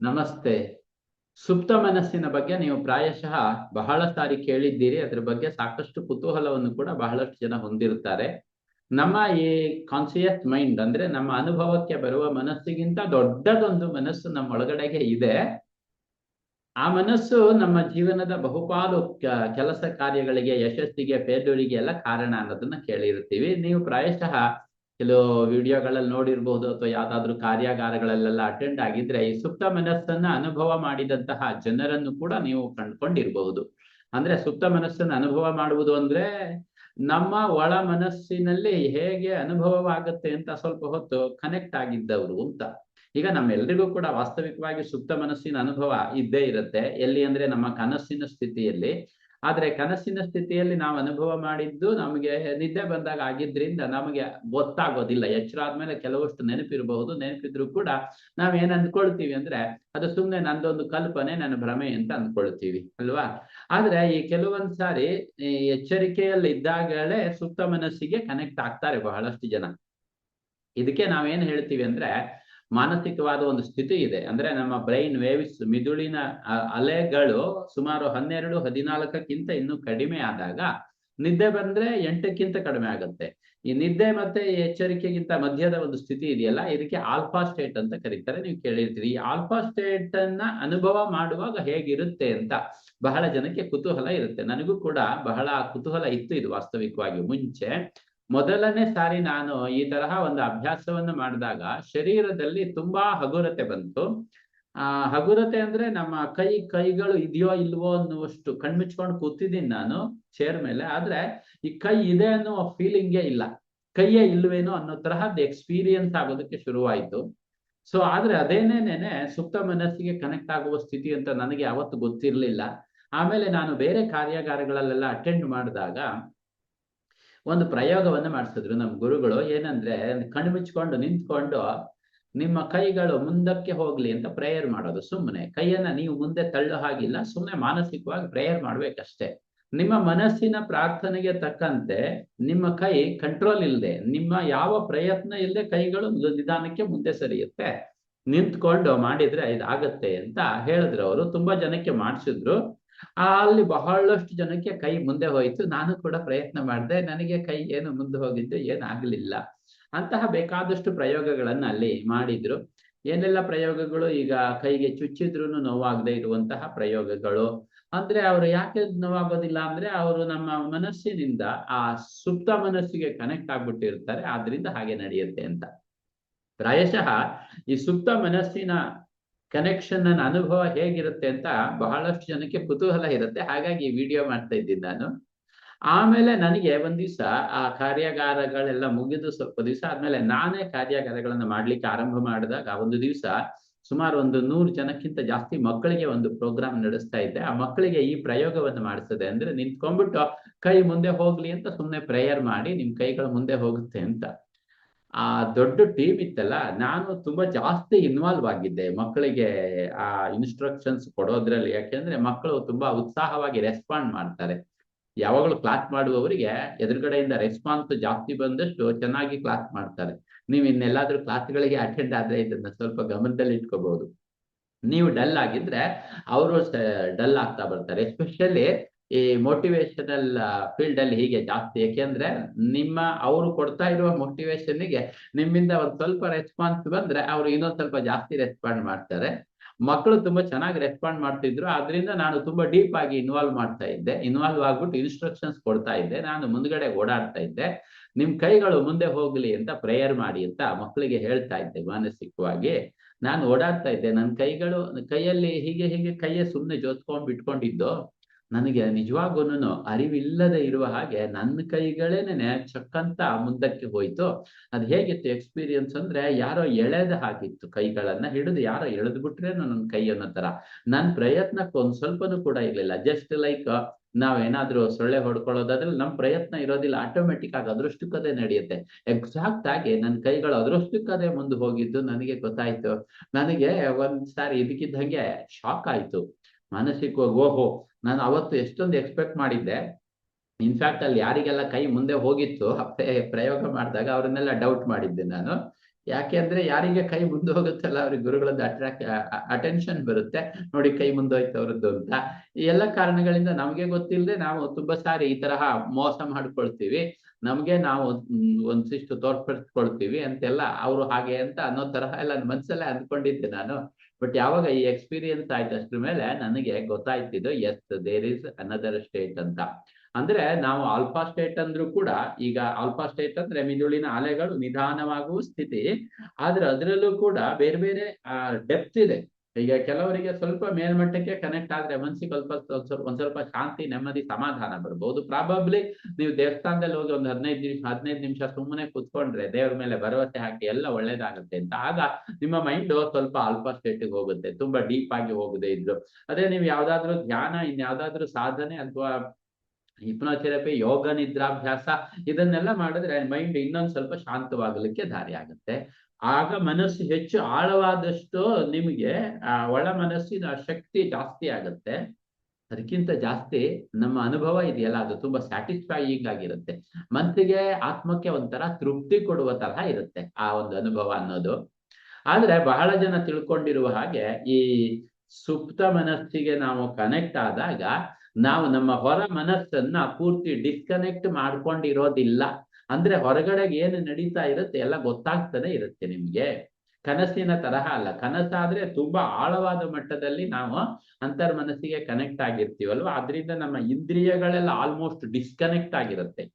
ನಮಸ್ತೆ. ಸುಪ್ತ ಮನಸ್ಸಿನ ಬಗ್ಗೆ ನೀವು ಪ್ರಾಯಶಃ ಬಹಳ ಸಾರಿ ಕೇಳಿದ್ದೀರಿ. ಅದ್ರ ಬಗ್ಗೆ ಸಾಕಷ್ಟು ಕುತೂಹಲವನ್ನು ಕೂಡ ಬಹಳಷ್ಟು ಜನ ಹೊಂದಿರುತ್ತಾರೆ. ನಮ್ಮ ಈ ಕಾನ್ಸಿಯಸ್ ಮೈಂಡ್ ಅಂದ್ರೆ ನಮ್ಮ ಅನುಭವಕ್ಕೆ ಬರುವ ಮನಸ್ಸಿಗಿಂತ ದೊಡ್ಡದೊಂದು ಮನಸ್ಸು ನಮ್ಮ ಒಳಗಡೆಗೆ ಇದೆ. ಆ ಮನಸ್ಸು ನಮ್ಮ ಜೀವನದ ಬಹುಪಾಲು ಕೆಲಸ ಕಾರ್ಯಗಳಿಗೆ, ಯಶಸ್ಸಿಗೆ ಪೇದೋಳಿಗೆ ಎಲ್ಲ ಕಾರಣ ಅನ್ನೋದನ್ನ ಕೇಳಿರ್ತೀವಿ ನೀವು ಪ್ರಾಯಶಃ ಕೆಲವು ವಿಡಿಯೋಗಳಲ್ಲಿ ನೋಡಿರ್ಬಹುದು ಅಥವಾ ಯಾವ್ದಾದ್ರು ಕಾರ್ಯಾಗಾರಗಳಲ್ಲೆಲ್ಲ ಅಟೆಂಡ್ ಆಗಿದ್ರೆ ಈ ಸುಪ್ತ ಮನಸ್ಸನ್ನ ಅನುಭವ ಮಾಡಿದಂತಹ ಜನರನ್ನು ಕೂಡ ನೀವು ಕಂಡ್ಕೊಂಡಿರ್ಬಹುದು. ಅಂದ್ರೆ ಸುಪ್ತ ಮನಸ್ಸನ್ನ ಅನುಭವ ಮಾಡುವುದು ಅಂದ್ರೆ ನಮ್ಮ ಒಳ ಮನಸ್ಸಿನಲ್ಲಿ ಹೇಗೆ ಅನುಭವವಾಗುತ್ತೆ ಅಂತ ಸ್ವಲ್ಪ ಹೊತ್ತು ಕನೆಕ್ಟ್ ಆಗಿದ್ದವರು ಅಂತ. ಈಗ ನಮ್ಮೆಲ್ರಿಗೂ ಕೂಡ ವಾಸ್ತವಿಕವಾಗಿ ಸುಪ್ತ ಮನಸ್ಸಿನ ಅನುಭವ ಇದ್ದೇ ಇರುತ್ತೆ. ಎಲ್ಲಿ ಅಂದ್ರೆ ನಮ್ಮ ಕನಸಿನ ಸ್ಥಿತಿಯಲ್ಲಿ ಆದ್ರೆ ಕನಸಿನ ಸ್ಥಿತಿಯಲ್ಲಿ ನಾವು ಅನುಭವ ಮಾಡಿದ್ದು ನಮಗೆ ನಿದ್ದೆ ಬಂದಾಗ ಆಗಿದ್ರಿಂದ ನಮಗೆ ಗೊತ್ತಾಗೋದಿಲ್ಲ. ಎಚ್ಚರ ಆದ್ಮೇಲೆ ಕೆಲವಷ್ಟು ನೆನಪಿರಬಹುದು. ನೆನಪಿದ್ರು ಕೂಡ ನಾವ್ ಏನ್ ಅಂದ್ಕೊಳ್ತೀವಿ ಅಂದ್ರೆ ಅದು ಸುಮ್ನೆ ನಂದೊಂದು ಕಲ್ಪನೆ, ನನ್ನ ಭ್ರಮೆ ಅಂತ ಅಂದ್ಕೊಳ್ತೀವಿ, ಅಲ್ವಾ? ಆದ್ರೆ ಈ ಕೆಲವೊಂದ್ ಸಾರಿ ಈ ಎಚ್ಚರಿಕೆಯಲ್ಲಿ ಇದ್ದಾಗಲೇ ಸುಪ್ತ ಮನಸ್ಸಿಗೆ ಕನೆಕ್ಟ್ ಆಗ್ತಾರೆ ಬಹಳಷ್ಟು ಜನ. ಇದಕ್ಕೆ ನಾವೇನ್ ಹೇಳ್ತೀವಿ ಅಂದ್ರೆ ಮಾನಸಿಕವಾದ ಒಂದು ಸ್ಥಿತಿ ಇದೆ. ಅಂದ್ರೆ ನಮ್ಮ ಬ್ರೈನ್ ವೇವ್ಸ್ ಮಿದುಳಿನ ಅಲೆಗಳು ಸುಮಾರು ಹನ್ನೆರಡು, ಹದಿನಾಲ್ಕಕ್ಕಿಂತ ಇನ್ನೂ ಕಡಿಮೆ ಆದಾಗ ನಿದ್ದೆ ಬಂದ್ರೆ ಎಂಟಕ್ಕಿಂತ ಕಡಿಮೆ ಆಗುತ್ತೆ. ಈ ನಿದ್ದೆ ಮತ್ತೆ ಎಚ್ಚರಿಕೆಗಿಂತ ಮಧ್ಯದ ಒಂದು ಸ್ಥಿತಿ ಇದೆಯಲ್ಲ, ಇದಕ್ಕೆ ಆಲ್ಫಾ ಸ್ಟೇಟ್ ಅಂತ ಕರೀತಾರೆ. ನೀವು ಕೇಳಿರ್ತೀರಿ, ಈ ಆಲ್ಫಾ ಸ್ಟೇಟ್ ಅನ್ನ ಅನುಭವ ಮಾಡುವಾಗ ಹೇಗಿರುತ್ತೆ ಅಂತ ಬಹಳ ಜನಕ್ಕೆ ಕುತೂಹಲ ಇರುತ್ತೆ. ನನಗೂ ಕೂಡ ಬಹಳ ಕುತೂಹಲ ಇತ್ತು ಇದು ವಾಸ್ತವಿಕವಾಗಿ. ಮುಂಚೆ ಮೊದಲನೇ ಸಾರಿ ನಾನು ಈ ತರಹ ಒಂದು ಅಭ್ಯಾಸವನ್ನು ಮಾಡಿದಾಗ ಶರೀರದಲ್ಲಿ ತುಂಬಾ ಹಗುರತೆ ಬಂತು. ಆ, ಹಗುರತೆ ಅಂದ್ರೆ ನಮ್ಮ ಕೈ, ಕೈಗಳು ಇದೆಯೋ ಇಲ್ವೋ ಅನ್ನುವಷ್ಟು ಕಣ್ಮುಚ್ಕೊಂಡು ಕೂತಿದ್ದೀನಿ ನಾನು ಚೇರ್ ಮೇಲೆ. ಆದ್ರೆ ಈ ಕೈ ಇದೆ ಅನ್ನೋ ಫೀಲಿಂಗೇ ಇಲ್ಲ. ಕೈಯೇ ಇಲ್ವೇನೋ ಅನ್ನೋ ತರಹದ ಎಕ್ಸ್ಪೀರಿಯನ್ಸ್ ಆಗೋದಕ್ಕೆ ಶುರುವಾಯ್ತು. ಸೊ ಆದ್ರೆ ಅದೇನೇನೇನೆ ಸುಪ್ತ ಮನಸ್ಸಿಗೆ ಕನೆಕ್ಟ್ ಆಗುವ ಸ್ಥಿತಿ ಅಂತ ನನಗೆ ಯಾವತ್ತು ಗೊತ್ತಿರ್ಲಿಲ್ಲ. ಆಮೇಲೆ ನಾನು ಬೇರೆ ಕಾರ್ಯಾಗಾರಗಳಲ್ಲೆಲ್ಲ ಅಟೆಂಡ್ ಮಾಡಿದಾಗ ಒಂದು ಪ್ರಯೋಗವನ್ನು ಮಾಡಿಸಿದ್ರು ನಮ್ಮ ಗುರುಗಳು. ಏನಂದ್ರೆ, ಕಣ್ಣು ಮುಚ್ಕೊಂಡು ನಿಂತ್ಕೊಂಡು ನಿಮ್ಮ ಕೈಗಳು ಮುಂದಕ್ಕೆ ಹೋಗ್ಲಿ ಅಂತ ಪ್ರೇಯರ್ ಮಾಡೋದು. ಸುಮ್ಮನೆ ಕೈಯನ್ನ ನೀವು ಮುಂದೆ ತಳ್ಳೋ ಹಾಗಿಲ್ಲ ಸುಮ್ಮನೆ ಮಾನಸಿಕವಾಗಿ ಪ್ರೇಯರ್ ಮಾಡ್ಬೇಕಷ್ಟೇ. ನಿಮ್ಮ ಮನಸ್ಸಿನ ಪ್ರಾರ್ಥನೆಗೆ ತಕ್ಕಂತೆ ನಿಮ್ಮ ಕೈ ಕಂಟ್ರೋಲ್ ಇಲ್ಲದೆ ನಿಮ್ಮ ಯಾವ ಪ್ರಯತ್ನ ಇಲ್ಲದೆ ಕೈಗಳು ನಿಧಾನಕ್ಕೆ ಮುಂದೆ ಸರಿಯುತ್ತೆ. ನಿಂತ್ಕೊಂಡು ಮಾಡಿದ್ರೆ ಇದಾಗತ್ತೆ ಅಂತ ಹೇಳಿದ್ರು ಅವರು. ತುಂಬಾ ಜನಕ್ಕೆ ಮಾಡಿಸಿದ್ರು. ಅಲ್ಲಿ ಬಹಳಷ್ಟು ಜನಕ್ಕೆ ಕೈ ಮುಂದೆ ಹೋಯಿತು. ನಾನು ಕೂಡ ಪ್ರಯತ್ನ ಮಾಡಿದೆ. ನನಗೆ ಕೈ ಏನು ಮುಂದೆ ಹೋಗಿದ್ದು ಏನಾಗಲಿಲ್ಲ ಅಂತಹ ಬೇಕಾದಷ್ಟು ಪ್ರಯೋಗಗಳನ್ನ ಅಲ್ಲಿ ಮಾಡಿದ್ರು. ಏನೆಲ್ಲ ಪ್ರಯೋಗಗಳು? ಈಗ ಕೈಗೆ ಚುಚ್ಚಿದ್ರು ನೋವಾಗದೆ ಇರುವಂತಹ ಪ್ರಯೋಗಗಳು. ಅಂದ್ರೆ ಅವರು ಯಾಕೆ ನೋವಾಗೋದಿಲ್ಲ ಅಂದ್ರೆ ಅವರು ನಮ್ಮ ಮನಸ್ಸಿನಿಂದ ಆ ಸುಪ್ತ ಮನಸ್ಸಿಗೆ ಕನೆಕ್ಟ್ ಆಗ್ಬಿಟ್ಟಿರ್ತಾರೆ. ಆದ್ರಿಂದ ಹಾಗೆ ನಡೆಯುತ್ತೆ ಅಂತ. ಪ್ರಾಯಶಃ ಈ ಸುಪ್ತ ಮನಸ್ಸಿನ ಕನೆಕ್ಷನ್ ನನ್ನ ಅನುಭವ ಹೇಗಿರುತ್ತೆ ಅಂತ ಬಹಳಷ್ಟು ಜನಕ್ಕೆ ಕುತೂಹಲ ಇರುತ್ತೆ. ಹಾಗಾಗಿ ವಿಡಿಯೋ ಮಾಡ್ತಾ ಇದ್ದೀನಿ ನಾನು. ಆಮೇಲೆ ನನಗೆ ಒಂದ್ ದಿವಸ ಆ ಕಾರ್ಯಾಗಾರಗಳೆಲ್ಲ ಮುಗಿದು ಸ್ವಲ್ಪ ದಿವಸ ಆದ್ಮೇಲೆ ನಾನೇ ಕಾರ್ಯಾಗಾರಗಳನ್ನ ಮಾಡ್ಲಿಕ್ಕೆ ಆರಂಭ ಮಾಡಿದಾಗ ಒಂದು ದಿವಸ ಸುಮಾರು ಒಂದು ನೂರು ಜನಕ್ಕಿಂತ ಜಾಸ್ತಿ ಮಕ್ಕಳಿಗೆ ಒಂದು ಪ್ರೋಗ್ರಾಮ್ ನಡೆಸ್ತಾ ಇದ್ದೆ. ಆ ಮಕ್ಕಳಿಗೆ ಈ ಪ್ರಯೋಗವನ್ನು ಮಾಡಿಸ್ತದೆ ಅಂದ್ರೆ ನಿಂತ್ಕೊಂಡ್ಬಿಟ್ಟು ಕೈ ಮುಂದೆ ಹೋಗ್ಲಿ ಅಂತ ಸುಮ್ಮನೆ ಪ್ರೇಯರ್ ಮಾಡಿ ನಿಮ್ ಕೈಗಳು ಮುಂದೆ ಹೋಗುತ್ತೆ ಅಂತ. ಆ ದೊಡ್ಡ ಟೀಮ್ ಇತ್ತಲ್ಲ, ನಾನು ತುಂಬಾ ಜಾಸ್ತಿ ಇನ್ವಾಲ್ವ್ ಆಗಿದ್ದೆ. ಮಕ್ಕಳಿಗೆ ಆ ಇನ್ಸ್ಟ್ರಕ್ಷನ್ಸ್ ಕೊಡೋದ್ರಲ್ಲಿ. ಯಾಕೆಂದ್ರೆ ಮಕ್ಕಳು ತುಂಬಾ ಉತ್ಸಾಹವಾಗಿ ರೆಸ್ಪಾಂಡ್ ಮಾಡ್ತಾರೆ. ಯಾವಾಗಲೂ ಕ್ಲಾಸ್ ಮಾಡುವವರಿಗೆ ಎದುರುಗಡೆಯಿಂದ ರೆಸ್ಪಾನ್ಸ್ ಜಾಸ್ತಿ ಬಂದಷ್ಟು ಚೆನ್ನಾಗಿ ಕ್ಲಾಸ್ ಮಾಡ್ತಾರೆ. ನೀವು ಇನ್ನೆಲ್ಲಾದ್ರೂ ಕ್ಲಾಸ್ಗಳಿಗೆ ಅಟೆಂಡ್ ಆದ್ರೆ ಇದನ್ನ ಸ್ವಲ್ಪ ಗಮನದಲ್ಲಿ ಇಟ್ಕೋಬಹುದು ನೀವು ಡಲ್ ಆಗಿದ್ರೆ, ಅವರು ಡಲ್ ಆಗ್ತಾ ಬರ್ತಾರೆ. ಎಸ್ಪೆಷಲಿ ಈ ಮೋಟಿವೇಶನಲ್ ಫೀಲ್ಡ್ ಅಲ್ಲಿ ಹೀಗೆ ಜಾಸ್ತಿ. ಯಾಕೆಂದ್ರೆ ನಿಮ್ಮ, ಅವರು ಕೊಡ್ತಾ ಇರುವ ಮೋಟಿವೇಶನ್ಗೆ ನಿಮ್ಮಿಂದ ಒಂದ್ ಸ್ವಲ್ಪ ರೆಸ್ಪಾನ್ಸ್ ಬಂದ್ರೆ ಅವರು ಇನ್ನೊಂದ್ ಸ್ವಲ್ಪ ಜಾಸ್ತಿ ರೆಸ್ಪಾಂಡ್ ಮಾಡ್ತಾರೆ. ಮಕ್ಕಳು ತುಂಬಾ ಚೆನ್ನಾಗಿ ರೆಸ್ಪಾಂಡ್ ಮಾಡ್ತಿದ್ರು. ಅದರಿಂದ ನಾನು ತುಂಬಾ ಡೀಪ್ ಆಗಿ ಇನ್ವಾಲ್ವ್ ಮಾಡ್ತಾ ಇದ್ದೆ. ಇನ್ವಾಲ್ವ್ ಆಗ್ಬಿಟ್ಟು ಇನ್ಸ್ಟ್ರಕ್ಷನ್ಸ್ ಕೊಡ್ತಾ ಇದ್ದೆ. ನಾನು ಮುಂದ್ಗಡೆ ಓಡಾಡ್ತಾ ಇದ್ದೆ. ನಿಮ್ ಕೈಗಳು ಮುಂದೆ ಹೋಗ್ಲಿ ಅಂತ ಪ್ರೇಯರ್ ಮಾಡಿ ಅಂತ ಮಕ್ಕಳಿಗೆ ಹೇಳ್ತಾ ಇದ್ದೆ ಮಾನಸಿಕವಾಗಿ. ನಾನು ಓಡಾಡ್ತಾ ಇದ್ದೆ. ನನ್ನ ಕೈಗಳು ಕೈಯಲ್ಲಿ ಹೀಗೆ ಹೀಗೆ ಕೈಯೇ ಸುಮ್ಮನೆ ಜೋತ್ಕೊಂಡ್ ಬಿಟ್ಕೊಂಡಿದ್ದು ನನಗೆ ನಿಜವಾಗೂನು ಅರಿವಿಲ್ಲದೆ ಇರುವ ಹಾಗೆ ನನ್ನ ಕೈಗಳೇನೆ ಚಕ್ಕಂತ ಮುಂದಕ್ಕೆ ಹೋಯ್ತು. ಅದು ಹೇಗಿತ್ತು ಎಕ್ಸ್ಪೀರಿಯನ್ಸ್ ಅಂದ್ರೆ ಯಾರೋ ಎಳೆದ ಹಾಗಿತ್ತು ಕೈಗಳನ್ನ ಹಿಡಿದು ಯಾರೋ ಎಳೆದು ಬಿಟ್ರೆ ನನ್ನ ಕೈ ಅನ್ನೋ ತರ. ನನ್ ಪ್ರಯತ್ನಕ್ಕೆ ಒಂದ್ ಸ್ವಲ್ಪನೂ ಕೂಡ ಇರ್ಲಿಲ್ಲ. ಜಸ್ಟ್ ಲೈಕ್ ನಾವೇನಾದ್ರೂ ಸೊಳ್ಳೆ ಹೊಡ್ಕೊಳ್ಳೋದಾದ್ರೆ ನಮ್ ಪ್ರಯತ್ನ ಇರೋದಿಲ್ಲ. ಆಟೋಮೆಟಿಕ್ ಆಗಿ ಅದೃಷ್ಟಕ್ಕದೇ ನಡೆಯುತ್ತೆ. ಎಕ್ಸಾಕ್ಟ್ ಆಗಿ ನನ್ನ ಕೈಗಳು ಅದೃಷ್ಟಕ್ಕದೇ ಮುಂದೆ ಹೋಗಿದ್ದು ನನಗೆ ಗೊತ್ತಾಯ್ತು. ನನಗೆ ಒಂದ್ಸಾರಿ ಇದಕ್ಕಿದ್ದಂಗೆ ಶಾಕ್ ಆಯ್ತು. ಮಾನಸಿಕವಾಗಿ ಓಹೋ ನಾನು ಅವತ್ತು ಎಷ್ಟೊಂದು ಎಕ್ಸ್ಪೆಕ್ಟ್ ಮಾಡಿದ್ದೆ. ಇನ್ಫ್ಯಾಕ್ಟ್ ಅಲ್ಲಿ ಯಾರಿಗೆಲ್ಲ ಕೈ ಮುಂದೆ ಹೋಗಿತ್ತು ಪ್ರಯೋಗ ಮಾಡಿದಾಗ ಅವ್ರನ್ನೆಲ್ಲ ಡೌಟ್ ಮಾಡಿದ್ದೆ ನಾನು. ಯಾಕೆ ಅಂದ್ರೆ ಯಾರಿಗೆ ಕೈ ಮುಂದೆ ಹೋಗುತ್ತಲ್ಲ, ಅವ್ರಿಗೆ ಗುರುಗಳದ್ದು ಅಟ್ರಾಕ್ಟ್ ಅಟೆನ್ಷನ್ ಬರುತ್ತೆ. ನೋಡಿ ಕೈ ಮುಂದೋಯ್ತು ಅವ್ರದ್ದು ಅಂತ. ಈ ಎಲ್ಲ ಕಾರಣಗಳಿಂದ ನಮಗೆ ಗೊತ್ತಿಲ್ಲದೆ ನಾವು ತುಂಬಾ ಸಾರಿ ಈ ತರಹ ಮೋಸ ಮಾಡ್ಕೊಳ್ತೀವಿ. ನಮ್ಗೆ ನಾವು ಒಂದಿಷ್ಟು ತೋರ್ಪಡಿಸ್ಕೊಳ್ತೀವಿ ಅಂತೆಲ್ಲ. ಅವರು ಹಾಗೆ ಅಂತ ಅನ್ನೋ ತರಹ ಎಲ್ಲ ಮನ್ಸಲ್ಲೇ ಅಂದ್ಕೊಂಡಿದ್ದೆ ನಾನು. ಬಟ್ ಯಾವಾಗ ಈ ಎಕ್ಸ್ಪೀರಿಯನ್ಸ್ ಆಯ್ತು ಅಷ್ಟ್ರ ಮೇಲೆ ನನಗೆ ಗೊತ್ತಾಯ್ತಿದ್ದು yes there is another state ಅಂತ. ಅಂದ್ರೆ ನಾವು ಆಲ್ಫಾ ಸ್ಟೇಟ್ ಅಂದ್ರೂ ಕೂಡ ಈಗ ಆಲ್ಫಾ ಸ್ಟೇಟ್ ಅಂದ್ರೆ ಮಿದುಳಿನ ಅಲೆಗಳು ನಿಧಾನವಾಗುವ ಸ್ಥಿತಿ. ಆದ್ರೆ ಅದರಲ್ಲೂ ಕೂಡ ಬೇರೆ ಬೇರೆ ಡೆಪ್ತ್ ಇದೆ. ಈಗ ಕೆಲವರಿಗೆ ಸ್ವಲ್ಪ ಮೇಲ್ಮಟ್ಟಕ್ಕೆ ಕನೆಕ್ಟ್ ಆದ್ರೆ ಮನ್ಸಿಗೆ ಸ್ವಲ್ಪ ಸ್ವಲ್ಪ ಒಂದ್ ಸ್ವಲ್ಪ ಶಾಂತಿ, ನೆಮ್ಮದಿ, ಸಮಾಧಾನ ಬರ್ಬೋದು. ಪ್ರಾಬಬ್ಲಿ ನೀವು ದೇವಸ್ಥಾನದಲ್ಲಿ ಹೋಗಿ ಒಂದು ಹದಿನೈದು ನಿಮಿಷ ಹದಿನೈದು ನಿಮಿಷ ಸುಮ್ಮನೆ ಕುತ್ಕೊಂಡ್ರೆ ದೇವ್ರ ಮೇಲೆ ಭರವಸೆ ಹಾಕಿ ಎಲ್ಲ ಒಳ್ಳೇದಾಗುತ್ತೆ ಅಂತ. ಆಗ ನಿಮ್ಮ ಮೈಂಡ್ ಸ್ವಲ್ಪ ಅಲ್ಪ ಸ್ಟೇಟಿಗೆ ಹೋಗುತ್ತೆ, ತುಂಬಾ ಡೀಪ್ ಆಗಿ ಹೋಗದೆ ಇದ್ರು ಅದೇ ನೀವು ಯಾವ್ದಾದ್ರು ಧ್ಯಾನ ಇನ್ಯಾವ್ದಾದ್ರು ಸಾಧನೆ ಅಥವಾ ಹಿಪ್ನೋಥೆರಪಿ, ಯೋಗ, ನಿದ್ರಾಭ್ಯಾಸ ಇದನ್ನೆಲ್ಲ ಮಾಡಿದ್ರೆ ಮೈಂಡ್ ಇನ್ನೊಂದು ಸ್ವಲ್ಪ ಶಾಂತವಾಗಲಿಕ್ಕೆ ದಾರಿ ಆಗುತ್ತೆ ಆಗ ಮನಸ್ಸು ಹೆಚ್ಚು ಆಳವಾದಷ್ಟು ನಿಮಗೆ, ಆ, ಒಳ ಮನಸ್ಸಿನ ಶಕ್ತಿ ಜಾಸ್ತಿ ಆಗುತ್ತೆ. ಅದಕ್ಕಿಂತ ಜಾಸ್ತಿ ನಮ್ಮ ಅನುಭವ ಇದೆಯಲ್ಲ, ಅದು ತುಂಬಾ ಸ್ಯಾಟಿಸ್ಫೈಯಿಂಗ್ ಆಗಿರುತ್ತೆ. ಮನಸ್ಸಿಗೆ ಆತ್ಮಕ್ಕೆ ಒಂಥರ ತೃಪ್ತಿ ಕೊಡುವ ತರಹ ಇರುತ್ತೆ ಆ ಒಂದು ಅನುಭವ ಅನ್ನೋದು. ಆದ್ರೆ ಬಹಳ ಜನ ತಿಳ್ಕೊಂಡಿರುವ ಹಾಗೆ ಈ ಸುಪ್ತ ಮನಸ್ಸಿಗೆ ನಾವು ಕನೆಕ್ಟ್ ಆದಾಗ ನಾವು ನಮ್ಮ ಹೊರ ಮನಸ್ಸನ್ನ ಪೂರ್ತಿ ಡಿಸ್ಕನೆಕ್ಟ್ ಮಾಡ್ಕೊಂಡಿರೋದಿಲ್ಲ. ಅಂದ್ರೆ ಹೊರಗಡೆಗೆ ಏನು ನಡೀತಾ ಇರುತ್ತೆ ಎಲ್ಲ ಗೊತ್ತಾಗ್ತಾನೆ ಇರುತ್ತೆ ನಿಮ್ಗೆ. ಕನಸಿನ ತರಹ ಅಲ್ಲ. ಕನಸಾದ್ರೆ ತುಂಬಾ ಆಳವಾದ ಮಟ್ಟದಲ್ಲಿ ನಾವು ಅಂತರ್ ಮನಸ್ಸಿಗೆ ಕನೆಕ್ಟ್ ಆಗಿರ್ತೀವಲ್ವ? ಅದರಿಂದ ನಮ್ಮ ಇಂದ್ರಿಯಗಳೆಲ್ಲ ಆಲ್ಮೋಸ್ಟ್ ಡಿಸ್ಕನೆಕ್ಟ್ ಆಗಿರುತ್ತೆ.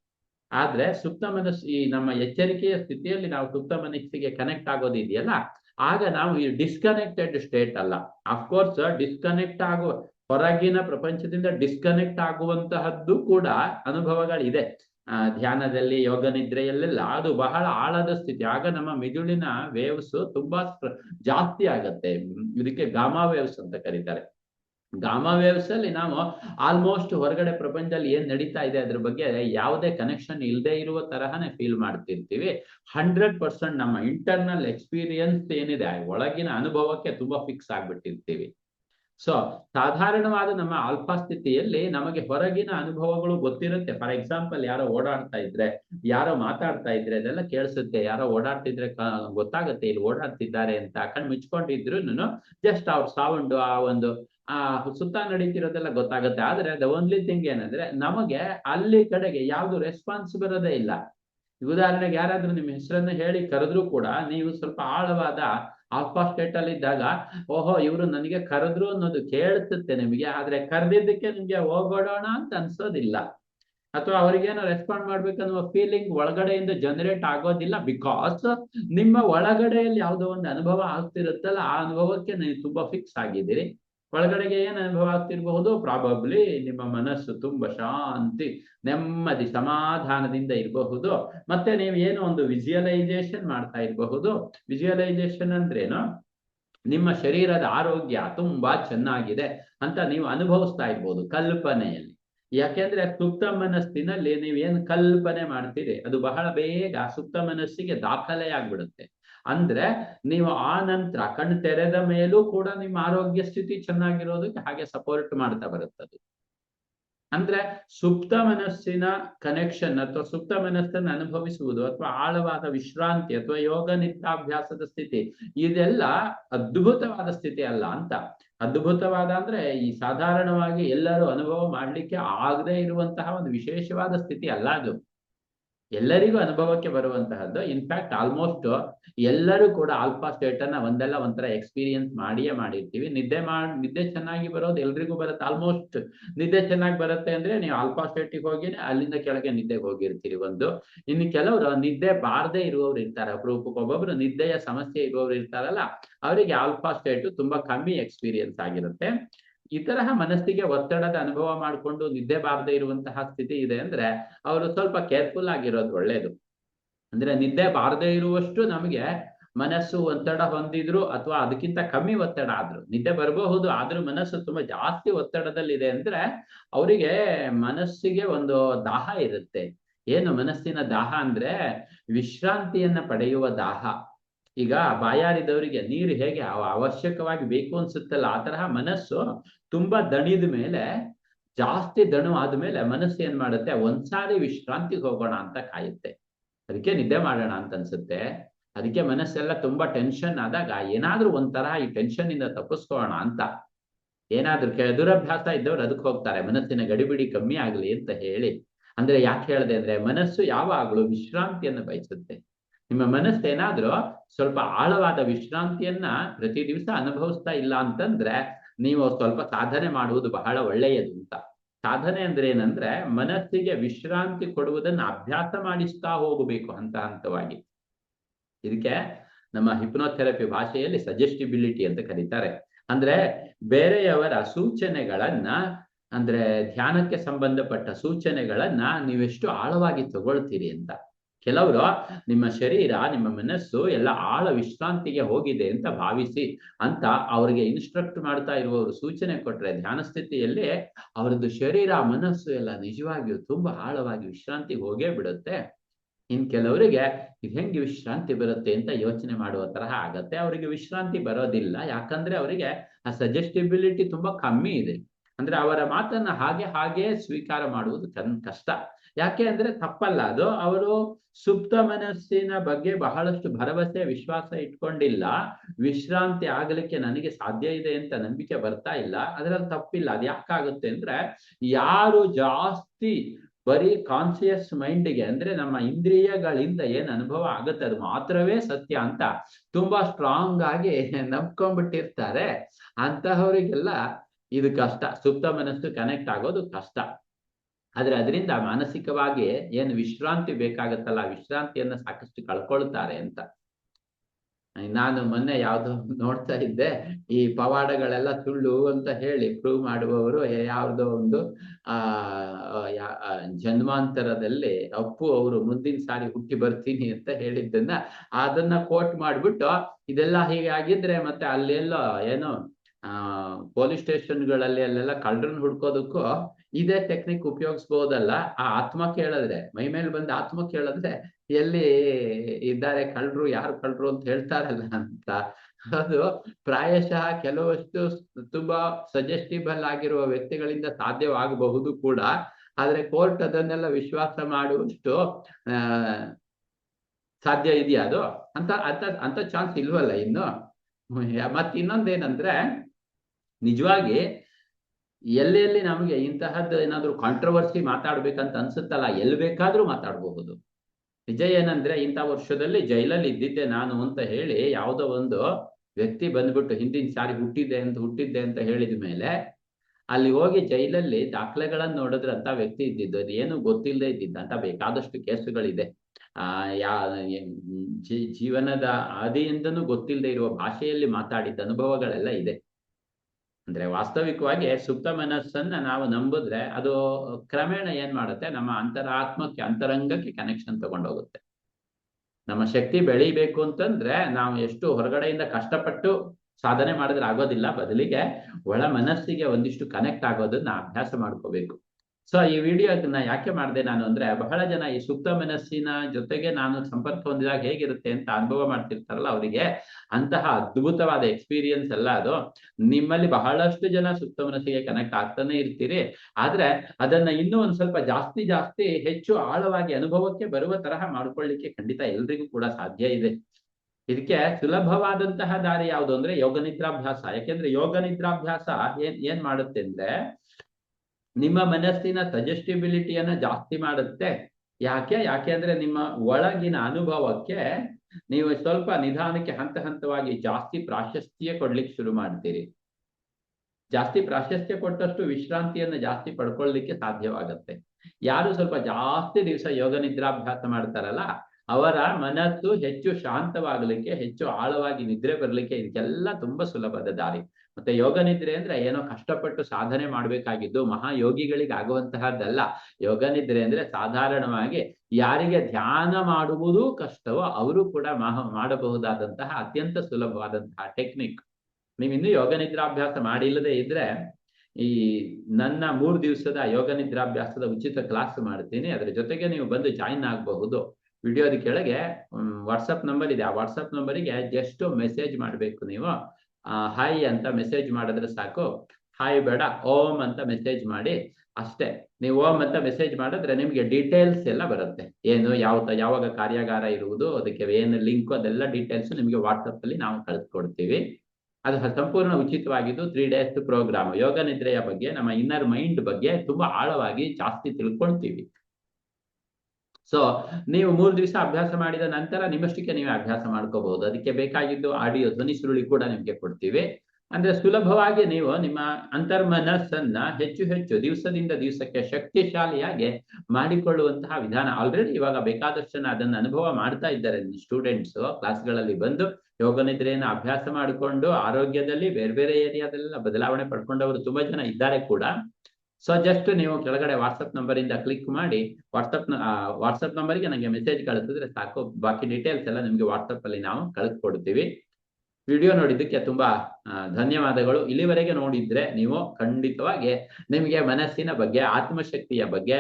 ಆದ್ರೆ ಸುಪ್ತ ಮನಸ್ಸು, ಈ ನಮ್ಮ ಎಚ್ಚರಿಕೆಯ ಸ್ಥಿತಿಯಲ್ಲಿ ನಾವು ಸುಪ್ತ ಮನಸ್ಸಿಗೆ ಕನೆಕ್ಟ್ ಆಗೋದಿದೆಯಲ್ಲ? ಆಗ ನಾವು ಈ ಡಿಸ್ಕನೆಕ್ಟೆಡ್ ಸ್ಟೇಟ್ ಅಲ್ಲ. ಅಫ್ಕೋರ್ಸ್ ಡಿಸ್ಕನೆಕ್ಟ್ ಆಗುವ ಹೊರಗಿನ ಪ್ರಪಂಚದಿಂದ ಡಿಸ್ಕನೆಕ್ಟ್ ಆಗುವಂತಹದ್ದು ಕೂಡ ಅನುಭವಗಳಿದೆ. ಧ್ಯಾನದಲ್ಲಿ ಯೋಗ ನಿದ್ರೆಯಲ್ಲೆಲ್ಲ ಅದು ಬಹಳ ಆಳದ ಸ್ಥಿತಿ. ಆಗ ನಮ್ಮ ಮಿದುಳಿನ ವೇವ್ಸ್ ತುಂಬಾ ಜಾಸ್ತಿ ಆಗತ್ತೆ. ಇದಕ್ಕೆ ಗಾಮಾ ವೇವ್ಸ್ ಅಂತ ಕರೀತಾರೆ. ಗಾಮಾ ವೇವ್ಸ್ ಅಲ್ಲಿ ನಾವು ಆಲ್ಮೋಸ್ಟ್ ಹೊರಗಡೆ ಪ್ರಪಂಚದಲ್ಲಿ ಏನ್ ನಡೀತಾ ಇದೆ ಅದ್ರ ಬಗ್ಗೆ ಯಾವುದೇ ಕನೆಕ್ಷನ್ ಇಲ್ಲದೆ ಇರುವ ತರಹನೇ ಫೀಲ್ ಮಾಡ್ತಿರ್ತೀವಿ. ಹಂಡ್ರೆಡ್ ಪರ್ಸೆಂಟ್ ನಮ್ಮ ಇಂಟರ್ನಲ್ ಎಕ್ಸ್ಪೀರಿಯನ್ಸ್ ಏನಿದೆ ಒಳಗಿನ ಅನುಭವಕ್ಕೆ ತುಂಬಾ ಫಿಕ್ಸ್ ಆಗ್ಬಿಟ್ಟಿರ್ತೀವಿ. ಸೊ ಸಾಧಾರಣವಾದ ನಮ್ಮ ಆಲ್ಫಾ ಸ್ಥಿತಿಯಲ್ಲಿ ನಮಗೆ ಹೊರಗಿನ ಅನುಭವಗಳು ಗೊತ್ತಿರುತ್ತೆ. ಫಾರ್ ಎಕ್ಸಾಂಪಲ್ ಯಾರೋ ಓಡಾಡ್ತಾ ಇದ್ರೆ, ಯಾರೋ ಮಾತಾಡ್ತಾ ಇದ್ರೆ ಅದೆಲ್ಲ ಕೇಳಿಸುತ್ತೆ. ಯಾರೋ ಓಡಾಡ್ತಿದ್ರೆ ಗೊತ್ತಾಗುತ್ತೆ, ಇಲ್ಲಿ ಓಡಾಡ್ತಿದ್ದಾರೆ ಅಂತ ಕಣ್ ಮುಚ್ಕೊಂಡಿದ್ರು ಜಸ್ಟ್ ಅವ್ರ ಸೌಂಡ್ ಆ ಒಂದು, ಆ ಸುತ್ತ ನಡೀತಿರೋದೆಲ್ಲ ಗೊತ್ತಾಗುತ್ತೆ. ಆದ್ರೆ ದ ಓನ್ಲಿ ಥಿಂಗ್ ಏನಂದ್ರೆ, ನಮಗೆ ಅಲ್ಲಿ ಕಡೆಗೆ ಯಾವ್ದು ರೆಸ್ಪಾನ್ಸ್ ಬರೋದೇ ಇಲ್ಲ. ಉದಾಹರಣೆಗೆ ಯಾರಾದ್ರೂ ನಿಮ್ಮ ಹೆಸರನ್ನ ಹೇಳಿ ಕರೆದ್ರೂ ಕೂಡ ನೀವು ಸ್ವಲ್ಪ ಆಳವಾದ ಆಲ್ಫಾ ಸ್ಟೇಟ್ ಅಲ್ಲಿ ಇದ್ದಾಗ, ಓಹೋ, ಇವರು ನನಗೆ ಕರೆದ್ರು ಅನ್ನೋದು ಕೇಳಿಸುತ್ತೆ ನಿಮಗೆ. ಆದ್ರೆ ಕರೆದಿದ್ದಕ್ಕೆ ನಿಮ್ಗೆ ಹೋಗೋಡೋಣ ಅಂತ ಅನ್ಸೋದಿಲ್ಲ. ಅಥವಾ ಅವ್ರಿಗೇನೋ ರೆಸ್ಪಾಂಡ್ ಮಾಡ್ಬೇಕನ್ನುವ ಫೀಲಿಂಗ್ ಒಳಗಡೆಯಿಂದ ಜನರೇಟ್ ಆಗೋದಿಲ್ಲ. ಬಿಕಾಸ್ ನಿಮ್ಮ ಒಳಗಡೆಯಲ್ಲಿ ಯಾವುದೋ ಒಂದು ಅನುಭವ ಆಗ್ತಿರುತ್ತಲ್ಲ, ಆ ಅನುಭವಕ್ಕೆ ನೀವು ತುಂಬಾ ಫಿಕ್ಸ್ ಆಗಿದ್ದೀರಿ. ಒಳಗಡೆಗೆ ಏನು ಅನುಭವ ಆಗ್ತಿರಬಹುದು? ಪ್ರಾಬಬ್ಲಿ ನಿಮ್ಮ ಮನಸ್ಸು ತುಂಬಾ ಶಾಂತಿ, ನೆಮ್ಮದಿ ಸಮಾಧಾನದಿಂದ ಇರಬಹುದು. ಮತ್ತೆ ನೀವು ಏನೋ ಒಂದು ವಿಜುವಲೈಸೇಷನ್ ಮಾಡ್ತಾ ಇರಬಹುದು? ವಿಜುವಲೈಸೇಷನ್ ಅಂದ್ರೇನು ನಿಮ್ಮ ಶರೀರದ ಆರೋಗ್ಯ ತುಂಬಾ ಚೆನ್ನಾಗಿದೆ ಅಂತ ನೀವು ಅನುಭವಿಸ್ತಾ ಇರ್ಬೋದು ಕಲ್ಪನೆಯಲ್ಲಿ. ಯಾಕೆಂದ್ರೆ ಸುಪ್ತ ಮನಸ್ಸಿನಲ್ಲಿ ನೀವೇನು ಕಲ್ಪನೆ ಮಾಡ್ತೀರಿ? ಅದು ಬಹಳ ಬೇಗ ಸುಪ್ತ ಮನಸ್ಸಿಗೆ ದಾಖಲೆ ಆಗ್ಬಿಡುತ್ತೆ. ಅಂದ್ರೆ ನೀವು ಆ ನಂತರ ಕಣ್ಣು ತೆರೆದ ಮೇಲೂ ಕೂಡ ನಿಮ್ಮ ಆರೋಗ್ಯ ಸ್ಥಿತಿ ಚೆನ್ನಾಗಿರೋದಕ್ಕೆ ಹಾಗೆ ಸಪೋರ್ಟ್ ಮಾಡ್ತಾ ಬರುತ್ತದೆ. ಅಂದ್ರೆ ಸುಪ್ತ ಮನಸ್ಸಿನ ಕನೆಕ್ಷನ್ ಅಥವಾ ಸುಪ್ತ ಮನಸ್ಸನ್ನು ಅನುಭವಿಸುವುದು ಅಥವಾ ಆಳವಾದ ವಿಶ್ರಾಂತಿ ಅಥವಾ ಯೋಗ ನಿತ್ಯಾಭ್ಯಾಸದ ಸ್ಥಿತಿ, ಇದೆಲ್ಲ ಅದ್ಭುತವಾದ ಸ್ಥಿತಿ ಅಲ್ಲ ಅಂತ. ಅದ್ಭುತವಾದ ಅಂದ್ರೆ ಈ ಸಾಧಾರಣವಾಗಿ ಎಲ್ಲರೂ ಅನುಭವ ಮಾಡ್ಲಿಕ್ಕೆ ಆಗದೆ ಇರುವಂತಹ ಒಂದು ವಿಶೇಷವಾದ ಸ್ಥಿತಿ ಅಲ್ಲ ಅದು. ಎಲ್ಲರಿಗೂ ಅನುಭವಕ್ಕೆ ಬರುವಂತಹದ್ದು. ಇನ್ಫ್ಯಾಕ್ಟ್ ಆಲ್ಮೋಸ್ಟ್ ಎಲ್ಲರೂ ಕೂಡ ಆಲ್ಫಾ ಸ್ಟೇಟ್ ಅನ್ನ ಒಂದಲ್ಲ ಒಂಥರ ಎಕ್ಸ್ಪೀರಿಯನ್ಸ್ ಮಾಡಿಯೇ ಮಾಡಿರ್ತೀವಿ. ನಿದ್ದೆ ಮಾಡಿ, ನಿದ್ದೆ ಚೆನ್ನಾಗಿ ಬರೋದು ಎಲ್ರಿಗೂ ಬರುತ್ತೆ. ಆಲ್ಮೋಸ್ಟ್ ನಿದ್ದೆ ಚೆನ್ನಾಗಿ ಬರುತ್ತೆ ಅಂದ್ರೆ ನೀವು ಆಲ್ಫಾ ಸ್ಟೇಟಿಗೆ ಹೋಗಿನೇ ಅಲ್ಲಿಂದ ಕೆಳಗೆ ನಿದ್ದೆಗೆ ಹೋಗಿರ್ತೀರಿ ಒಂದು. ಇನ್ನು ಕೆಲವರು ನಿದ್ದೆ ಬಾರದೆ ಇರುವವರು ಇರ್ತಾರೆ. ಅಪರೂಪಕ್ಕೆ ಒಬ್ಬೊಬ್ರು ನಿದ್ದೆಯ ಸಮಸ್ಯೆ ಇರುವವರು ಇರ್ತಾರಲ್ಲ, ಅವರಿಗೆ ಆಲ್ಫಾ ಸ್ಟೇಟ್ ತುಂಬಾ ಕಮ್ಮಿ ಎಕ್ಸ್ಪೀರಿಯನ್ಸ್ ಆಗಿರುತ್ತೆ. ಈ ತರಹ ಮನಸ್ಸಿಗೆ ಒತ್ತಡದ ಅನುಭವ ಮಾಡಿಕೊಂಡು ನಿದ್ದೆ ಬಾರದೆ ಇರುವಂತಹ ಸ್ಥಿತಿ ಇದೆ ಅಂದ್ರೆ ಅವರು ಸ್ವಲ್ಪ ಕೇರ್ಫುಲ್ ಆಗಿರೋದು ಒಳ್ಳೇದು. ಅಂದ್ರೆ ನಿದ್ದೆ ಬಾರದೆ ಇರುವಷ್ಟು ನಮಗೆ ಮನಸ್ಸು ಒತ್ತಡ ಹೊಂದಿದ್ರು ಅಥವಾ ಅದಕ್ಕಿಂತ ಕಮ್ಮಿ ಒತ್ತಡ ಆದ್ರು. ನಿದ್ದೆ ಬರಬಹುದು, ಆದ್ರೂ ಮನಸ್ಸು ತುಂಬಾ ಜಾಸ್ತಿ ಒತ್ತಡದಲ್ಲಿದೆ ಅಂದ್ರೆ ಅವರಿಗೆ ಮನಸ್ಸಿಗೆ ಒಂದು ದಾಹ ಇರುತ್ತೆ. ಏನು ಮನಸ್ಸಿನ ದಾಹ ಅಂದ್ರೆ ವಿಶ್ರಾಂತಿಯನ್ನ ಪಡೆಯುವ ದಾಹ. ಈಗ ಬಾಯಾರಿದವರಿಗೆ ನೀರು ಹೇಗೆ ಅವಶ್ಯಕವಾಗಿ ಬೇಕು ಅನ್ಸುತ್ತಲ್ಲ, ಆ ತರಹ ಮನಸ್ಸು ತುಂಬಾ ದಣಿದ ಮೇಲೆ, ಜಾಸ್ತಿ ದಣು ಆದ್ಮೇಲೆ ಮನಸ್ಸು ಏನ್ ಮಾಡುತ್ತೆ, ಒಂದ್ಸಾರಿ ವಿಶ್ರಾಂತಿಗೆ ಹೋಗೋಣ ಅಂತ ಕಾಯುತ್ತೆ. ಅದಕ್ಕೆ ನಿದ್ದೆ ಮಾಡೋಣ ಅಂತ ಅನ್ಸುತ್ತೆ. ಅದಕ್ಕೆ ಮನಸ್ಸೆಲ್ಲ ತುಂಬಾ ಟೆನ್ಷನ್ ಆದಾಗ ಏನಾದ್ರೂ ಒಂಥರ ಈ ಟೆನ್ಷನ್ ಇಂದ ತಪ್ಪಿಸ್ಕೋಣ ಅಂತ. ಏನಾದ್ರೂ ದುರಭ್ಯಾಸ ಇದ್ದವ್ರು ಅದಕ್ಕೆ ಹೋಗ್ತಾರೆ, ಮನಸ್ಸಿನ ಗಡಿಬಿಡಿ ಕಮ್ಮಿ ಆಗ್ಲಿ ಅಂತ ಹೇಳಿ. ಅಂದ್ರೆ ಯಾಕೆ ಹೇಳ್ದೆ ಅಂದ್ರೆ ಮನಸ್ಸು ಯಾವಾಗಲೂ ವಿಶ್ರಾಂತಿಯನ್ನು ಬಯಸುತ್ತೆ. ನಿಮ್ಮ ಮನಸ್ಸೇನಾದರೂ ಸ್ವಲ್ಪ ಆಳವಾದ ವಿಶ್ರಾಂತಿಯನ್ನ ಪ್ರತಿ ದಿವಸ ಅನುಭವಿಸ್ತಾ ಇಲ್ಲ ಅಂತಂದ್ರೆ ನೀವು ಸ್ವಲ್ಪ ಸಾಧನೆ ಮಾಡುವುದು ಬಹಳ ಒಳ್ಳೆಯದು ಅಂತ. ಸಾಧನೆ ಅಂದ್ರೆ ಏನಂದ್ರೆ ಮನಸ್ಸಿಗೆ ವಿಶ್ರಾಂತಿ ಕೊಡುವುದನ್ನ ಅಭ್ಯಾಸ ಮಾಡಿಸ್ತಾ ಹೋಗಬೇಕು ಹಂತ ಹಂತವಾಗಿ. ಇದಕ್ಕೆ ನಮ್ಮ ಹಿಪ್ನೋಥೆರಪಿ ಭಾಷೆಯಲ್ಲಿ ಸಜೆಸ್ಟಿಬಿಲಿಟಿ ಅಂತ ಕರೀತಾರೆ. ಅಂದ್ರೆ ಬೇರೆಯವರ ಸೂಚನೆಗಳನ್ನ ಅಂದ್ರೆ ಧ್ಯಾನಕ್ಕೆ ಸಂಬಂಧಪಟ್ಟ ಸೂಚನೆಗಳನ್ನ ನೀವೆಷ್ಟು ಆಳವಾಗಿ ತಗೊಳ್ತೀರಿ ಅಂತ. ಕೆಲವರು ನಿಮ್ಮ ಶರೀರ, ನಿಮ್ಮ ಮನಸ್ಸು ಎಲ್ಲ ಆಳ ವಿಶ್ರಾಂತಿಗೆ ಹೋಗಿದೆ ಅಂತ ಭಾವಿಸಿ ಅಂತ ಅವರಿಗೆ ಇನ್ಸ್ಟ್ರಕ್ಟ್ ಮಾಡ್ತಾ ಇರುವವರು ಸೂಚನೆ ಕೊಟ್ರೆ ಧ್ಯಾನ ಸ್ಥಿತಿಯಲ್ಲಿ ಅವರದ್ದು ಶರೀರ, ಮನಸ್ಸು ಎಲ್ಲ ನಿಜವಾಗಿಯೂ ತುಂಬಾ ಆಳವಾಗಿ ವಿಶ್ರಾಂತಿಗೆ ಹೋಗೇ ಬಿಡುತ್ತೆ. ಇನ್ ಕೆಲವರಿಗೆ ಇದು ಹೆಂಗೆ ವಿಶ್ರಾಂತಿ ಬರುತ್ತೆ ಅಂತ ಯೋಚನೆ ಮಾಡುವ ತರಹ ಆಗತ್ತೆ. ಅವರಿಗೆ ವಿಶ್ರಾಂತಿ ಬರೋದಿಲ್ಲ. ಯಾಕಂದ್ರೆ ಅವರಿಗೆ ಆ ಸಜೆಸ್ಟಿಬಿಲಿಟಿ ತುಂಬಾ ಕಮ್ಮಿ ಇದೆ. ಅಂದ್ರೆ ಅವರ ಮಾತನ್ನ ಹಾಗೆ ಹಾಗೆ ಸ್ವೀಕಾರ ಮಾಡುವುದು ಕನ್ ಕಷ್ಟ. ಯಾಕೆ ಅಂದ್ರೆ ತಪ್ಪಲ್ಲ. ಅದು ಅವರು ಸುಪ್ತ ಮನಸ್ಸಿನ ಬಗ್ಗೆ ಬಹಳಷ್ಟು ಭರವಸೆ, ವಿಶ್ವಾಸ ಇಟ್ಕೊಂಡಿಲ್ಲ. ವಿಶ್ರಾಂತಿ ಆಗಲಿಕ್ಕೆ ನನಗೆ ಸಾಧ್ಯ ಇದೆ ಅಂತ ನಂಬಿಕೆ ಬರ್ತಾ ಇಲ್ಲ. ಅದರಲ್ಲಿ ತಪ್ಪಿಲ್ಲ. ಅದು ಯಾಕಾಗುತ್ತೆ ಅಂದ್ರೆ ಯಾರು ಜಾಸ್ತಿ ಬರೀ ಕಾನ್ಸಿಯಸ್ ಮೈಂಡ್ಗೆ ಅಂದ್ರೆ ನಮ್ಮ ಇಂದ್ರಿಯಗಳಿಂದ ಏನ್ ಅನುಭವ ಆಗುತ್ತೆ ಅದು ಮಾತ್ರವೇ ಸತ್ಯ ಅಂತ ತುಂಬಾ ಸ್ಟ್ರಾಂಗ್ ಆಗಿ ನಂಬ್ಕೊಂಡ್ಬಿಟ್ಟಿರ್ತಾರೆ. ಅಂತಹವರಿಗೆಲ್ಲ ಇದು ಕಷ್ಟ. ಸುಪ್ತ ಮನಸ್ಸು ಕನೆಕ್ಟ್ ಆಗೋದು ಕಷ್ಟ. ಆದ್ರೆ ಅದರಿಂದ ಮಾನಸಿಕವಾಗಿ ಏನು ವಿಶ್ರಾಂತಿ ಬೇಕಾಗತ್ತಲ್ಲ ವಿಶ್ರಾಂತಿಯನ್ನ ಸಾಕಷ್ಟು ಕಳ್ಕೊಳ್ತಾರೆ ಅಂತ. ನಾನು ಮೊನ್ನೆ ಯಾವ್ದೋ ನೋಡ್ತಾ ಇದ್ದೆ ಈ ಪವಾಡಗಳೆಲ್ಲ ಸುಳ್ಳು ಅಂತ ಹೇಳಿ ಪ್ರೂವ್ ಮಾಡುವವರು ಯಾವ್ದೋ ಒಂದು ಆ, ಜನ್ಮಾಂತರದಲ್ಲಿ ಅಪ್ಪು ಅವರು ಮುಂದಿನ ಸಾರಿ ಹುಟ್ಟಿ ಬರ್ತೀನಿ ಅಂತ ಹೇಳಿದ್ದನ್ನ ಅದನ್ನ ಕೋಟ್ ಮಾಡ್ಬಿಟ್ಟು ಇದೆಲ್ಲ ಹೀಗೆ ಆಗಿದ್ರೆ ಮತ್ತೆ ಅಲ್ಲೆಲ್ಲ ಏನು ಆ ಪೊಲೀಸ್ ಸ್ಟೇಷನ್ಗಳಲ್ಲಿ ಅಲ್ಲೆಲ್ಲ ಕಳ್ಳರನ್ನ ಹುಡ್ಕೋದಕ್ಕೂ ಇದೇ ಟೆಕ್ನಿಕ್ ಉಪಯೋಗಿಸ್ಬೋದಲ್ಲ, ಆ ಆತ್ಮ ಕೇಳಿದ್ರೆ, ಮೈ ಮೇಲೆ ಬಂದ ಆತ್ಮ ಕೇಳಿದ್ರೆ, ಎಲ್ಲಿ ಇದ್ದಾರೆ ಕಳ್ರು ಯಾರು ಕಳ್ರು ಅಂತ ಹೇಳ್ತಾರಲ್ಲ ಅಂತ. ಅದು ಪ್ರಾಯಶಃ ಕೆಲವಷ್ಟು ತುಂಬಾ ಸಜೆಸ್ಟಿಬಲ್ ಆಗಿರುವ ವ್ಯಕ್ತಿಗಳಿಂದ ಸಾಧ್ಯವಾಗಬಹುದು ಕೂಡ. ಆದ್ರೆ ಕೋರ್ಟ್ ಅದನ್ನೆಲ್ಲ ವಿಶ್ವಾಸ ಮಾಡುವಷ್ಟು ಸಾಧ್ಯ ಇದೆಯಾ ಅದು? ಅಂತ ಅಂತ ಅಂತ ಚಾನ್ಸ್ ಇಲ್ವಲ್ಲ ಇನ್ನು? ಮತ್ ಇನ್ನೊಂದೇನಂದ್ರೆ, ನಿಜವಾಗಿ ಎಲ್ಲೆಲ್ಲಿ ನಮಗೆ ಇಂತಹದ್ದು ಏನಾದ್ರು ಕಾಂಟ್ರವರ್ಸಿ ಮಾತಾಡ್ಬೇಕಂತ ಅನ್ಸುತ್ತಲ್ಲ, ಎಲ್ಲಿ ಬೇಕಾದ್ರೂ ಮಾತಾಡಬಹುದು. ನಿಜ ಏನಂದ್ರೆ, ಇಂಥ ವರ್ಷದಲ್ಲಿ ಜೈಲಲ್ಲಿ ಇದ್ದಿದ್ದೆ ನಾನು ಅಂತ ಹೇಳಿ ಯಾವುದೋ ಒಂದು ವ್ಯಕ್ತಿ ಬಂದ್ಬಿಟ್ಟು, ಹಿಂದಿನ ಸಾರಿ ಹುಟ್ಟಿದ್ದೆ ಅಂತ ಹುಟ್ಟಿದ್ದೆ ಅಂತ ಹೇಳಿದ ಮೇಲೆ ಅಲ್ಲಿ ಹೋಗಿ ಜೈಲಲ್ಲಿ ದಾಖಲೆಗಳನ್ನ ನೋಡಿದ್ರೆ ಅಂತ ವ್ಯಕ್ತಿ ಇದ್ದಿದ್ದು ಏನು ಗೊತ್ತಿಲ್ಲದೆ ಇದ್ದಿದ್ದ ಅಂತ ಬೇಕಾದಷ್ಟು ಕೇಸುಗಳಿದೆ. ಆ, ಯಾ ಜೀವನದ ಆದಿಯಿಂದನೂ ಗೊತ್ತಿಲ್ಲದೆ ಇರುವ ಭಾಷೆಯಲ್ಲಿ ಮಾತಾಡಿದ್ದ ಅನುಭವಗಳೆಲ್ಲ ಇದೆ. ಅಂದ್ರೆ ವಾಸ್ತವಿಕವಾಗಿ ಸುಪ್ತ ಮನಸ್ಸನ್ನ ನಾವು ನಂಬಿದ್ರೆ ಅದು ಕ್ರಮೇಣ ಏನ್ ಮಾಡುತ್ತೆ? ನಮ್ಮ ಅಂತರಾತ್ಮಕ್ಕೆ, ಅಂತರಂಗಕ್ಕೆ ಕನೆಕ್ಷನ್ ತಗೊಂಡೋಗುತ್ತೆ. ನಮ್ಮ ಶಕ್ತಿ ಬೆಳಿಬೇಕು ಅಂತಂದ್ರೆ ನಾವು ಎಷ್ಟು ಹೊರಗಡೆಯಿಂದ ಕಷ್ಟಪಟ್ಟು ಸಾಧನೆ ಮಾಡಿದ್ರೆ ಆಗೋದಿಲ್ಲ. ಬದಲಿಗೆ ಒಳ ಮನಸ್ಸಿಗೆ ಒಂದಿಷ್ಟು ಕನೆಕ್ಟ್ ಆಗೋದನ್ನ ಅಭ್ಯಾಸ ಮಾಡ್ಕೋಬೇಕು. ಸೊ ಈ ವಿಡಿಯೋನ ಯಾಕೆ ಮಾಡಿದೆ ನಾನು ಅಂದ್ರೆ, ಬಹಳ ಜನ ಈ ಸುಪ್ತ ಮನಸ್ಸಿನ ಜೊತೆಗೆ ನಾನು ಸಂಪರ್ಕ ಹೊಂದಿದಾಗ ಹೇಗಿರುತ್ತೆ ಅಂತ ಅನುಭವ ಮಾಡ್ತಿರ್ತಾರಲ್ಲ ಅವರಿಗೆ, ಅಂತಹ ಅದ್ಭುತವಾದ ಎಕ್ಸ್ಪೀರಿಯನ್ಸ್ ಎಲ್ಲ ಅದು. ನಿಮ್ಮಲ್ಲಿ ಬಹಳಷ್ಟು ಜನ ಸುಪ್ತ ಮನಸ್ಸಿಗೆ ಕನೆಕ್ಟ್ ಆಗ್ತಾನೆ ಇರ್ತೀರಿ. ಆದ್ರೆ, ಅದನ್ನ ಇನ್ನೂ ಒಂದ್ ಸ್ವಲ್ಪ ಜಾಸ್ತಿ ಜಾಸ್ತಿ ಹೆಚ್ಚು ಆಳವಾಗಿ ಅನುಭವಕ್ಕೆ ಬರುವ ತರಹ ಮಾಡ್ಕೊಳ್ಳಿಕ್ಕೆ ಖಂಡಿತ ಎಲ್ರಿಗೂ ಕೂಡ ಸಾಧ್ಯ ಇದೆ. ಇದಕ್ಕೆ ಸುಲಭವಾದಂತಹ ದಾರಿ ಯಾವುದು ಅಂದ್ರೆ ಯೋಗ ನಿದ್ರಾಭ್ಯಾಸ ಯಾಕೆಂದ್ರೆ ಯೋಗ ನಿದ್ರಾಭ್ಯಾಸ ಏನ್ ಏನ್ ಮಾಡುತ್ತೆ ಅಂದ್ರೆ ನಿಮ್ಮ ಮನಸ್ಸಿನ ಸಜೆಸ್ಟಿಬಿಲಿಟಿಯನ್ನ ಜಾಸ್ತಿ ಮಾಡುತ್ತೆ. ಯಾಕೆ? ಯಾಕೆ ಅಂದ್ರೆ ನಿಮ್ಮ ಒಳಗಿನ ಅನುಭವಕ್ಕೆ ನೀವು ಸ್ವಲ್ಪ ನಿಧಾನಕ್ಕೆ ಹಂತ ಹಂತವಾಗಿ ಜಾಸ್ತಿ ಪ್ರಾಶಸ್ತ್ಯ ಕೊಡ್ಲಿಕ್ಕೆ ಶುರು ಮಾಡ್ತೀರಿ. ಜಾಸ್ತಿ ಪ್ರಾಶಸ್ತ್ಯ ಕೊಟ್ಟಷ್ಟು ವಿಶ್ರಾಂತಿಯನ್ನು ಜಾಸ್ತಿ ಪಡ್ಕೊಳ್ಳಿಕ್ಕೆ ಸಾಧ್ಯವಾಗತ್ತೆ. ಯಾರು ಸ್ವಲ್ಪ ಜಾಸ್ತಿ ದಿವಸ ಯೋಗ ನಿದ್ರಾಭ್ಯಾಸ ಮಾಡ್ತಾರಲ್ಲ, ಅವರ ಮನಸ್ಸು ಹೆಚ್ಚು ಶಾಂತವಾಗಲಿಕ್ಕೆ, ಹೆಚ್ಚು ಆಳವಾಗಿ ನಿದ್ರೆ ಬರಲಿಕ್ಕೆ ಇದಕ್ಕೆಲ್ಲ ತುಂಬಾ ಸುಲಭದ ದಾರಿ. ಮತ್ತೆ ಯೋಗ ನಿದ್ರೆ ಅಂದ್ರೆ ಏನೋ ಕಷ್ಟಪಟ್ಟು ಸಾಧನೆ ಮಾಡ್ಬೇಕಾಗಿದ್ದು ಮಹಾಯೋಗಿಗಳಿಗೆ ಆಗುವಂತಹದ್ದಲ್ಲ ಯೋಗ ನಿದ್ರೆ ಅಂದ್ರೆ ಸಾಧಾರಣವಾಗಿ ಯಾರಿಗೆ ಧ್ಯಾನ ಮಾಡುವುದು ಕಷ್ಟವೋ ಅವರು ಕೂಡ ಮಹ ಮಾಡಬಹುದಾದಂತಹ ಅತ್ಯಂತ ಸುಲಭವಾದಂತಹ ಟೆಕ್ನಿಕ್. ನೀವು ಇನ್ನೂ ಯೋಗ ನಿದ್ರಾಭ್ಯಾಸ ಮಾಡಿಲ್ಲದೆ ಇದ್ರೆ ಈ ನನ್ನ ಮೂರು ದಿವಸದ ಯೋಗ ನಿದ್ರಾಭ್ಯಾಸದ ಉಚಿತ ಕ್ಲಾಸ್ ಮಾಡ್ತೀನಿ. ಅದ್ರ ಜೊತೆಗೆ ನೀವು ಬಂದು ಜಾಯಿನ್ ಆಗಬಹುದು. ವಿಡಿಯೋದ ಕೆಳಗೆ ವಾಟ್ಸಪ್ ನಂಬರ್ ಇದೆ. ಆ ವಾಟ್ಸಪ್ ನಂಬರಿಗೆ ಜಸ್ಟ್ ಮೆಸೇಜ್ ಮಾಡಬೇಕು ನೀವು. ಹಾಯ್ ಅಂತ ಮೆಸೇಜ್ ಮಾಡಿದ್ರೆ ಸಾಕು. ಹಾಯ್ ಬೇಡ ಓಮ್ ಅಂತ ಮೆಸೇಜ್ ಮಾಡಿ. ಅಷ್ಟೇ, ನೀವು ಓಮ್ ಅಂತ ಮೆಸೇಜ್ ಮಾಡಿದ್ರೆ ನಿಮಗೆ ಡೀಟೇಲ್ಸ್ ಎಲ್ಲ ಬರುತ್ತೆ. ಏನು, ಯಾವ ಯಾವಾಗ ಕಾರ್ಯಾಗಾರ ಇರುವುದು, ಅದಕ್ಕೆ ಏನು ಲಿಂಕ್ ಅದೆಲ್ಲ ಡೀಟೇಲ್ಸ್ ನಿಮಗೆ ವಾಟ್ಸಪ್ ಅಲ್ಲಿ ನಾವು ಕಳಿಸ್ಕೊಡ್ತೀವಿ. ಅದು ಸಂಪೂರ್ಣ ಉಚಿತವಾಗಿದ್ದು ತ್ರೀ ಡೇಸ್ ಪ್ರೋಗ್ರಾಮ್ ಯೋಗ ನಿದ್ರೆಯ ಬಗ್ಗೆ, ನಮ್ಮ ಇನ್ನರ್ ಮೈಂಡ್ ಬಗ್ಗೆ ತುಂಬಾ ಆಳವಾಗಿ ಜಾಸ್ತಿ ತಿಳ್ಕೊಳ್ತೀವಿ. ಸೊ ನೀವು ಮೂರು ದಿವಸ ಅಭ್ಯಾಸ ಮಾಡಿದ ನಂತರ ನಿಮ್ಮಷ್ಟಕ್ಕೆ ನೀವೇ ಅಭ್ಯಾಸ ಮಾಡ್ಕೋಬಹುದು. ಅದಕ್ಕೆ ಬೇಕಾಗಿದ್ದು ಆಡಿಯೋ ಧ್ವನಿ ಸುರುಳಿ ಕೂಡ ನಿಮಗೆ ಕೊಡ್ತೀವಿ. ಅಂದ್ರೆ ಸುಲಭವಾಗಿ ನೀವು ನಿಮ್ಮ ಅಂತರ್ಮನಸ್ಸನ್ನ ಹೆಚ್ಚು ಹೆಚ್ಚು ದಿವಸದಿಂದ ದಿವಸಕ್ಕೆ ಶಕ್ತಿಶಾಲಿಯಾಗಿ ಮಾಡಿಕೊಳ್ಳುವಂತಹ ವಿಧಾನ. ಆಲ್ರೆಡಿ ಇವಾಗ ಬೇಕಾದಷ್ಟು ಜನ ಅದನ್ನ ಅನುಭವ ಮಾಡ್ತಾ ಇದ್ದಾರೆ ಸ್ಟೂಡೆಂಟ್ಸ್ ಕ್ಲಾಸ್ಗಳಲ್ಲಿ ಬಂದು. ಯೋಗ ನಿದ್ರೆಯನ್ನು ಅಭ್ಯಾಸ ಮಾಡಿಕೊಂಡು ಆರೋಗ್ಯದಲ್ಲಿ ಬೇರೆ ಬೇರೆ ಏರಿಯಾದಲ್ಲೆಲ್ಲ ಬದಲಾವಣೆ ಪಡ್ಕೊಂಡವರು ತುಂಬಾ ಜನ ಇದ್ದಾರೆ ಕೂಡ. ಸೊ ಜಸ್ಟ್ ನೀವು ಕೆಳಗಡೆ ವಾಟ್ಸಪ್ ನಂಬರ್ ಇಂದ ಕ್ಲಿಕ್ ಮಾಡಿ ವಾಟ್ಸಪ್ ವಾಟ್ಸಪ್ ನಂಬರ್ಗೆ ನನಗೆ ಮೆಸೇಜ್ ಕಳಿಸಿದ್ರೆ ಸಾಕು. ಬಾಕಿ ಡೀಟೇಲ್ಸ್ ಎಲ್ಲ ನಿಮಗೆ ವಾಟ್ಸಪ್ ಅಲ್ಲಿ ನಾವು ಕಳಿಸ್ಕೊಡ್ತೀವಿ. ವಿಡಿಯೋ ನೋಡಿದ್ದಕ್ಕೆ ತುಂಬಾ ಧನ್ಯವಾದಗಳು. ಇಲ್ಲಿವರೆಗೆ ನೋಡಿದ್ರೆ ನೀವು ಖಂಡಿತವಾಗಿ ನಿಮಗೆ ಮನಸ್ಸಿನ ಬಗ್ಗೆ, ಆತ್ಮಶಕ್ತಿಯ ಬಗ್ಗೆ,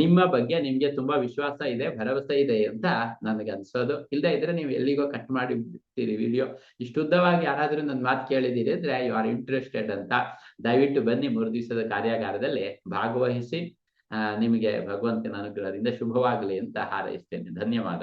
ನಿಮ್ಮ ಬಗ್ಗೆ ನಿಮ್ಗೆ ತುಂಬಾ ವಿಶ್ವಾಸ ಇದೆ, ಭರವಸೆ ಇದೆ ಅಂತ ನನಗೆ ಅನ್ಸೋದು. ಇಲ್ಲದೆ ಇದ್ರೆ ನೀವು ಎಲ್ಲಿಗೋ ಕಟ್ ಮಾಡಿ ಬಿಡ್ತೀರಿ ವಿಡಿಯೋ ಇಷ್ಟುದ್ದವಾಗಿ ಯಾರಾದ್ರೂ ನನ್ನ ಮಾತು ಕೇಳಿದಿರಿ ಅಂದ್ರೆ ಯು ಆರ್ ಇಂಟ್ರೆಸ್ಟೆಡ್ ಅಂತ. ದಯವಿಟ್ಟು ಬನ್ನಿ ಮೂರು ದಿವಸದ ಕಾರ್ಯಾಗಾರದಲ್ಲಿ ಭಾಗವಹಿಸಿ ನಿಮಗೆ ಭಗವಂತನ ಅನುಗ್ರಹದಿಂದ ಶುಭವಾಗಲಿ ಅಂತ ಹಾರೈಸ್ತೇನೆ. ಧನ್ಯವಾದ.